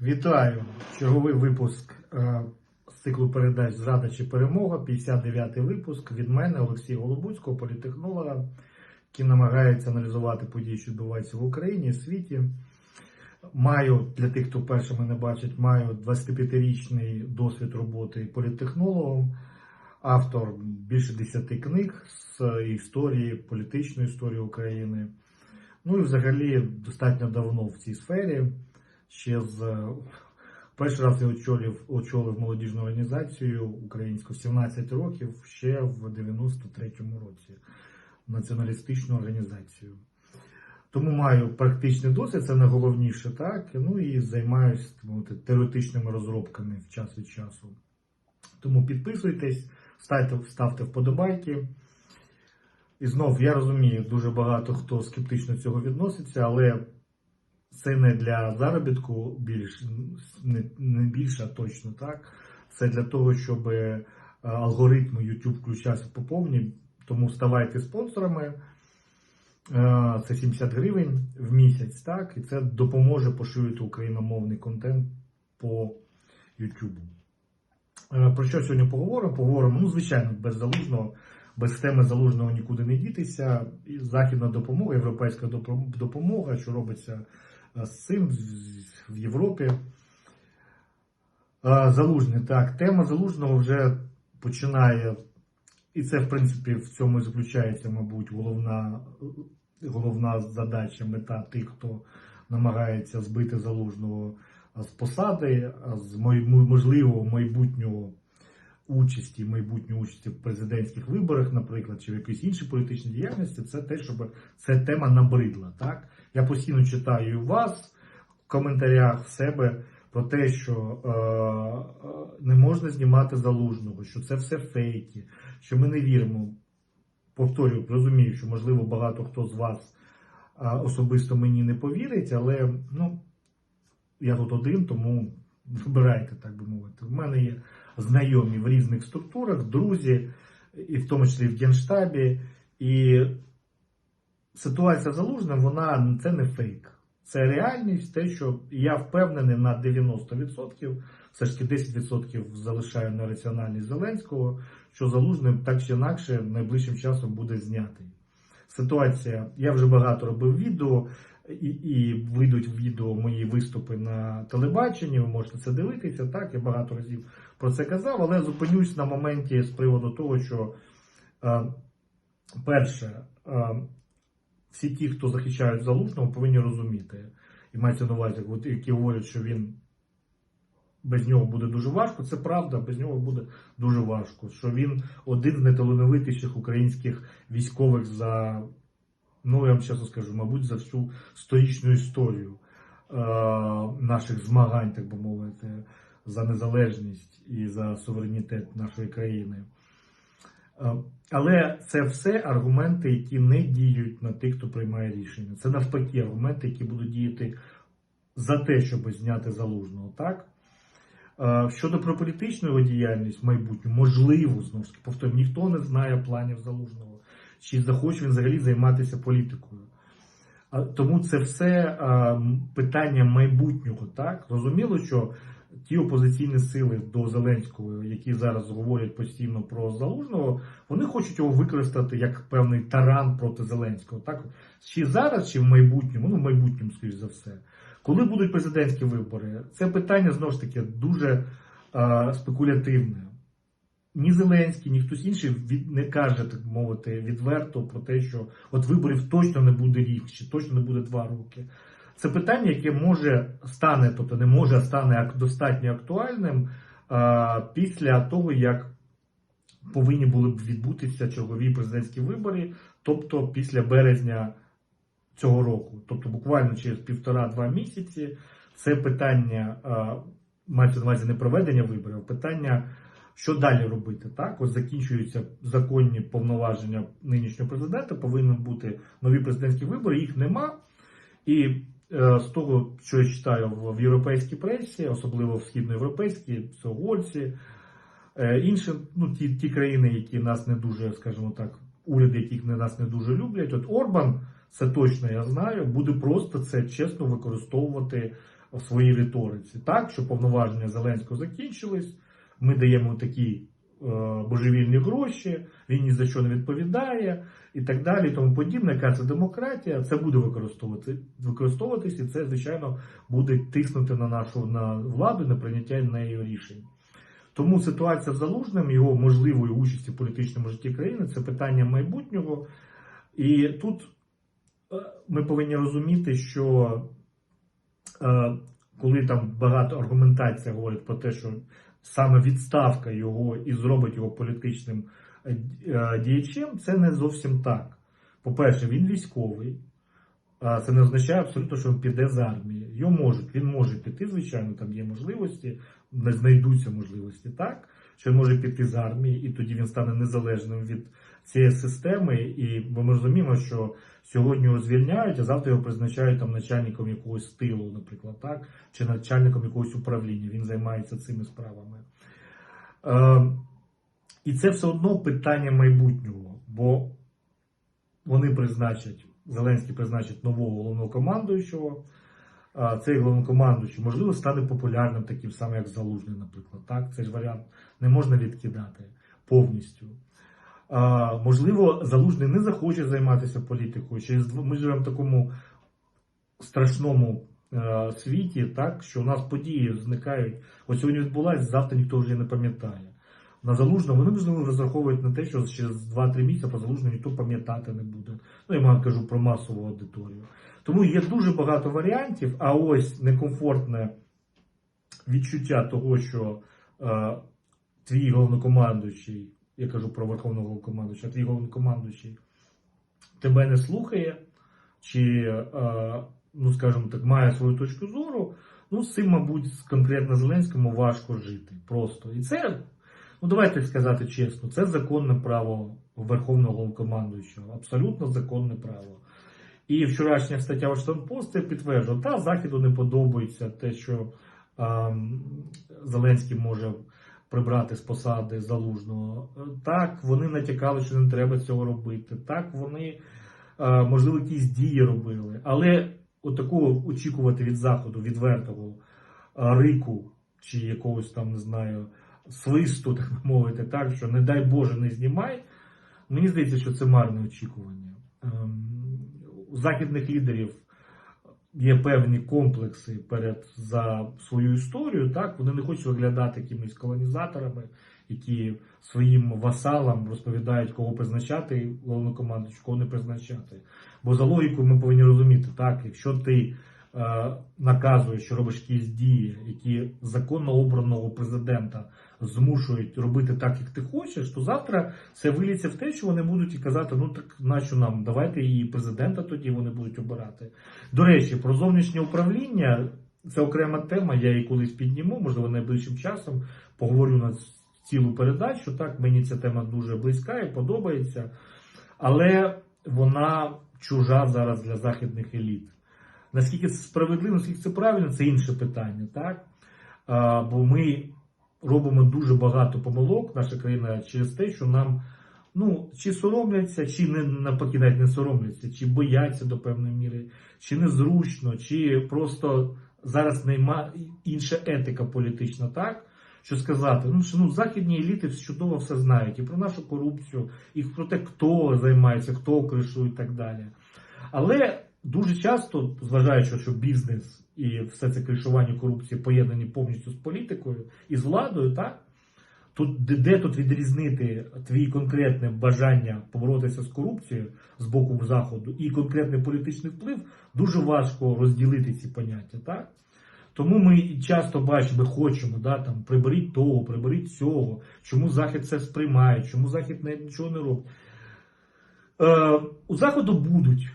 Вітаю! Черговий випуск е, з циклу передач Зрада чи перемога. 59-й випуск від мене, Олексія Голобуцького, політехнолога, який намагається аналізувати події, що відбуваються в Україні і світі. Маю для тих, хто першими не бачить, маю 25-річний досвід роботи політтехнологом, автор більше 10 книг з історії, політичної історії України. Ну і взагалі достатньо давно в цій сфері. Ще з перший раз я очолив, очолив молодіжну організацію українську в 17 років, ще в 93-му році. Націоналістичну організацію. Тому маю практичний досвід, це найголовніше, так. Ну і займаюся теоретичними розробками в час від часу. Тому підписуйтесь, ставте, ставте вподобайки. І знов я розумію, дуже багато хто скептично цього відноситься, але це не для заробітку більш не, не більше, а точно так. Це для того, щоб е, алгоритми YouTube включався по повній. Тому ставайте спонсорами. Е, Це 70 гривень в місяць, так, і це допоможе поширити україномовний контент по YouTube. Е, Про що сьогодні поговоримо? Поговоримо, ну, звичайно, без залужного, без теми залужного нікуди не дітися. Західна допомога, європейська допомога, що робиться з цим в Європі. Е, Залужний, так, тема залужного вже починає, і це, в принципі, в цьому і заключається, мабуть, головна, головна задача, мета тих, хто намагається збити залужного з посади, з можливого майбутнього участі, майбутньої участі в президентських виборах, наприклад, чи в якійсь іншій політичній діяльності, це те, щоб ця тема набридла. Так? Я постійно читаю вас в коментарях в себе про те, що е, е, не можна знімати залужного, що це все фейки, що ми не віримо. Повторюю, розумію, що можливо багато хто з вас е, особисто мені не повірить, але ну, я тут один, тому вибирайте, так би мовити. У мене є знайомі в різних структурах, друзі, і в тому числі в Генштабі. І ситуація з залужним, вона це не фейк. Це реальність, те, що я впевнений на 90%, все ж таки 10% залишаю на раціональність Зеленського, що залужним так чи інакше найближчим часом буде знятий. Ситуація, я вже багато робив відео, і, і вийдуть в відео мої виступи на телебаченні, ви можете це дивитися. Так, я багато разів про це казав, але зупинюсь на моменті з приводу того, що е, перше, е, всі ті, хто захищають залужного, повинні розуміти, і мається на увазі, які говорять, що він без нього буде дуже важко. Це правда, без нього буде дуже важко. Що він один з найталановитіших українських військових за, ну я вам чесно скажу, мабуть, за всю сторічну історію е, наших змагань, так би мовити, за незалежність і за суверенітет нашої країни. Е, Але це все аргументи, які не діють на тих, хто приймає рішення. Це навпаки аргументи, які будуть діяти за те, щоб зняти залужного. Так? Е, Щодо про політичну діяльність в майбутньому, можливо, знову ж таки, повторюю, ніхто не знає планів залужного, чи захоче він взагалі займатися політикою. Тому це все е, питання майбутнього. Так? Зрозуміло, що ті опозиційні сили до Зеленського, які зараз говорять постійно про залужного, вони хочуть його використати як певний таран проти Зеленського. Так? Чи зараз, чи в майбутньому, ну в майбутньому, скоріш за все. Коли будуть президентські вибори, це питання знову ж таки дуже е, спекулятивне. Ні Зеленський, ні хтось інший від, не каже, так мовити, відверто про те, що от виборів точно не буде рік, чи точно не буде два роки. Це питання, яке може стане, тобто не може, а стане достатньо актуальним е, після того, як повинні були б відбутися чергові президентські вибори, тобто після березня цього року, тобто буквально через півтора-два місяці, це питання е, мається на увазі не проведення виборів, а питання, що далі робити. Так, ось закінчуються законні повноваження нинішнього президента, повинні бути нові президентські вибори, їх нема. І з того, що я читаю в, європейській пресі, особливо в східноєвропейській, угорці, е, інші, ну, ті, ті країни, які нас не дуже, скажімо так, уряди, яких нас не дуже люблять. От Орбан, це точно я знаю, буде просто це чесно використовувати в своїй риториці, так, що повноваження Зеленського закінчились, ми даємо такі е, божевільні гроші, він ні за що не відповідає, і так далі, і тому подібне, яка це демократія, це буде використовувати, використовуватись, і це, звичайно, буде тиснути на нашу на владу, на прийняття нею рішень. Тому ситуація з залужним, його можливої участі в політичному житті країни це питання майбутнього. І тут е, ми повинні розуміти, що е, коли там багато аргументація говорить про те, що саме відставка його і зробить його політичним е, е, діячем, це не зовсім так. По-перше, він військовий. Це не означає абсолютно, що він піде з армії. Його можуть, він може піти, звичайно, там є можливості, знайдуться можливості, так? Що він може піти з армії, і тоді він стане незалежним від цієї системи. І ми розуміємо, що сьогодні його звільняють, а завтра його призначають там начальником якогось тилу, наприклад, так, чи начальником якогось управління. Він займається цими справами. Е, і це все одно питання майбутнього, бо вони призначать, Зеленський призначить нового головнокомандуючого. Цей головнокомандуючий, можливо, стане популярним таким самим, як Залужний, наприклад. Так, цей ж варіант не можна відкидати повністю. А, можливо, Залужний не захоче займатися політикою. Через ми живемо в такому страшному е, світі, так, що у нас події зникають. Ось сьогодні відбулася, завтра ніхто вже не пам'ятає. На залужному вони можливо розраховують на те, що через 2-3 місяці про залужного ніхто пам'ятати не буде. Ну, я маю кажу про масову аудиторію. Тому є дуже багато варіантів, а ось некомфортне відчуття того, що е, твій головнокомандуючий, я кажу про верховного головнокомандуюча, твій головнокомандуючий тебе не слухає, чи, е, ну скажімо так, має свою точку зору, ну з цим, мабуть, з конкретно Зеленському важко жити. Просто. І це, ну давайте сказати чесно, це законне право Верховного головнокомандуючого, абсолютно законне право. І вчорашня стаття це підтверджує, та Західу не подобається те, що ем, Зеленський може прибрати з посади залужного. Так, вони натякали, що не треба цього робити. Так, вони, е, можливо, якісь дії робили. Але от такого очікувати від Заходу, відвертого е, рику чи якогось там, не знаю, свисту, так мовити, так, що не дай Боже, не знімай. Мені здається, що це марне очікування. Ем, У західних лідерів є певні комплекси перед за свою історію. Так вони не хочуть виглядати якимись колонізаторами, які своїм васалам розповідають, кого призначати головнокомандуючу, кого не призначати. Бо за логікою ми повинні розуміти, так, якщо ти е, наказуєш, що робиш якісь дії, які законно обраного президента змушують робити так, як ти хочеш, то завтра це виліться в те, що вони будуть і казати, ну так нащо нам, давайте і президента тоді вони будуть обирати. До речі, про зовнішнє управління це окрема тема, я її колись підніму, можливо, найближчим часом поговорю на цілу передачу. Так, мені ця тема дуже близька і подобається, але вона чужа зараз для західних еліт. Наскільки це справедливо, наскільки це правильно, це інше питання, так? А, бо ми робимо дуже багато помилок, наша країна через те, що нам ну, чи соромляться, чи не навпаки навіть не соромляться, чи бояться до певної міри, чи незручно, чи просто зараз нема інша етика політична, так? Що сказати, ну що ну західні еліти чудово все знають і про нашу корупцію, і про те, хто займається, хто кришує і так далі. Але дуже часто, зважаючи, що бізнес і все це кришування корупції поєднані повністю з політикою і з владою, так? Тут де, тут відрізнити твій конкретне бажання поборотися з корупцією з боку заходу і конкретний політичний вплив, дуже важко розділити ці поняття, так? Тому ми часто бачимо, хочемо, да, там, приберіть того, приберіть цього, чому Захід це сприймає, чому Захід нічого не робить. Е, у Заходу будуть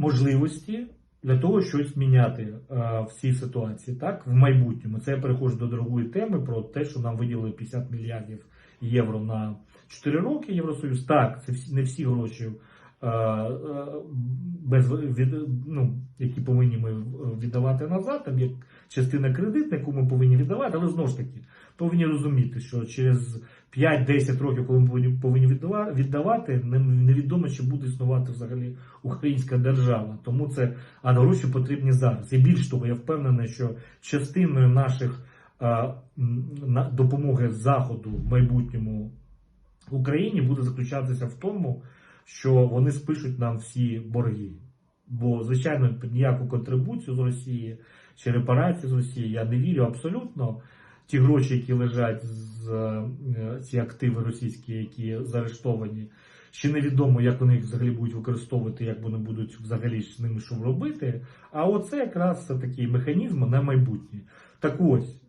можливості для того щось міняти е, в цій ситуації, так, в майбутньому. Це я переходжу до другої теми про те, що нам виділили 50 мільярдів євро на 4 роки Євросоюз. Так, це не всі гроші без від, ну, які повинні ми віддавати назад, там є частина кредитна, яку ми повинні віддавати, але знову ж таки повинні розуміти, що через 5-10 років, коли ми повинні, повинні віддавати, невідомо, чи буде існувати взагалі українська держава. Тому це а гроші потрібні зараз. І більш того, я впевнений, що частиною наших е, допомоги заходу в майбутньому Україні буде заключатися в тому, що вони спишуть нам всі борги. Бо, звичайно, ніяку контрибуцію з Росії чи репарації з Росії я не вірю абсолютно. Ті гроші, які лежать з е, ці активи російські, які заарештовані, ще невідомо, як вони їх взагалі будуть використовувати, як вони будуть взагалі з ними що робити. А оце якраз такий механізм на майбутнє. Так ось,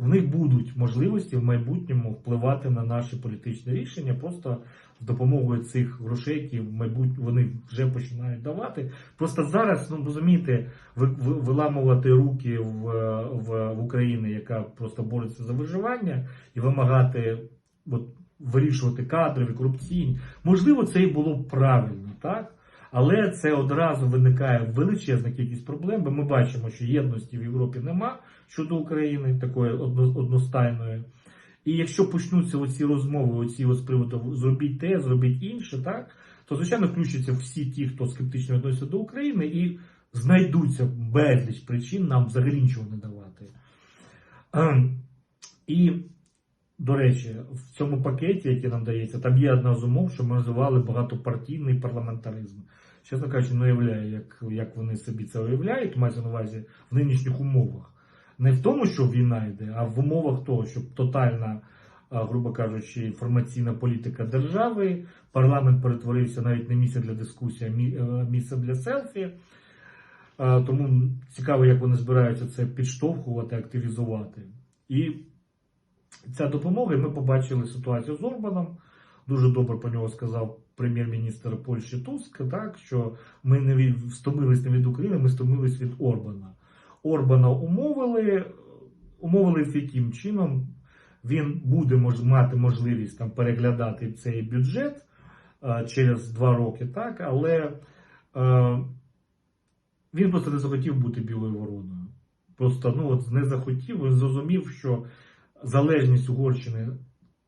в них будуть можливості в майбутньому впливати на наші політичні рішення просто з допомогою цих грошей, які в майбутньому вони вже починають давати. Просто зараз, ну розумієте, ви, ви, виламувати руки в, в, в Україні, яка просто бореться за виживання, і вимагати от, вирішувати кадрові, корупційні. Можливо, це і було правильно, так? Але це одразу виникає величезна кількість проблем, бо ми бачимо, що єдності в Європі нема щодо України, такої одно- одностайної. І якщо почнуться оці розмови, оці з приводу зробіть те, зробіть інше, так, то звичайно включаться всі ті, хто скептично відноситься до України, і знайдуться безліч причин нам взагалі нічого не давати. Ем, І, до речі, в цьому пакеті, який нам дається, там є одна з умов, що ми називали багатопартійний парламентаризм. Чесно кажучи, не уявляю, як, як вони собі це уявляють, мається на увазі в нинішніх умовах. Не в тому, що війна йде, а в умовах того, щоб тотальна, грубо кажучи, інформаційна політика держави, парламент перетворився навіть не місце для дискусії, а е, місце для селфі. Тому цікаво, як вони збираються це підштовхувати, активізувати. І ця допомога, і ми побачили ситуацію з Орбаном. Дуже добре про нього сказав прем'єр-міністр Польщі Туск, так, що ми не встомились не від України, ми стомились від Орбана. Орбана умовили, умовили яким чином він буде мож, мати можливість там переглядати цей бюджет е, через два роки, так, але е, він просто не захотів бути білою вороною. Просто ну, от не захотів, він зрозумів, що залежність Угорщини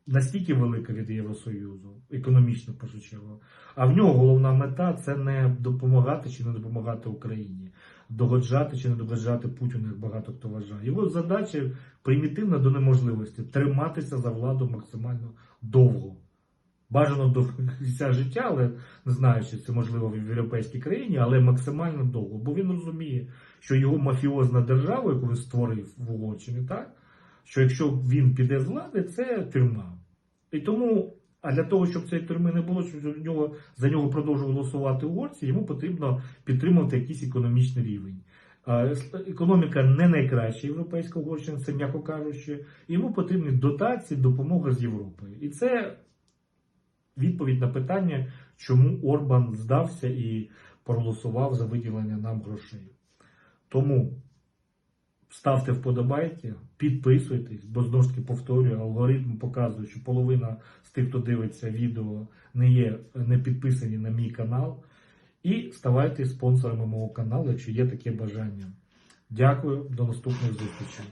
настільки велика від Євросоюзу, економічно в. А в нього головна мета це не допомагати чи не допомагати Україні, догоджати чи не догоджати Путіну, як багато хто вважає. Його задача примітивна до неможливості триматися за владу максимально довго. Бажано до кінця життя, але не знаю, чи це можливо в європейській країні, але максимально довго. Бо він розуміє, що його мафіозна держава, яку він створив в Угорщині, так? Що якщо він піде з влади, це тюрма. І тому, а для того, щоб цієї тюрми не було, щоб нього, за нього продовжували голосувати угорці, йому потрібно підтримувати якийсь економічний рівень. Економіка не найкраща європейська Угорщина, це м'яко кажучи. Йому потрібні дотації, допомога з Європи. І це відповідь на питання, чому Орбан здався і проголосував за виділення нам грошей. Тому ставте вподобайки, підписуйтесь, бо знову ж таки повторюю, алгоритм показує, що половина з тих, хто дивиться відео, не є не підписані на мій канал. І ставайте спонсорами мого каналу, якщо є таке бажання. Дякую, до наступних зустрічей.